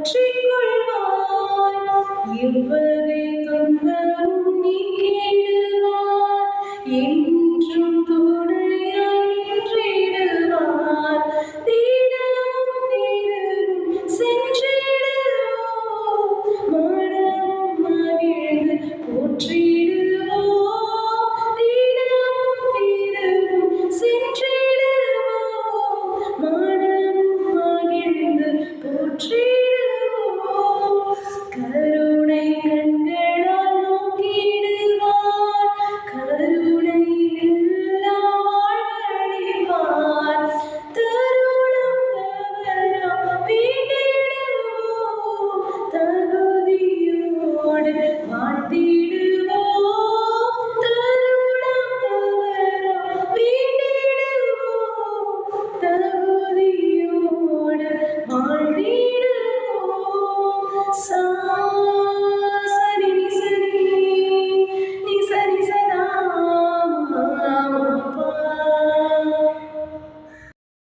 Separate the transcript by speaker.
Speaker 1: பற்றி கொள்வாய் இவ்வகை தொந்தரும் நீ கேடுவாய். என் all the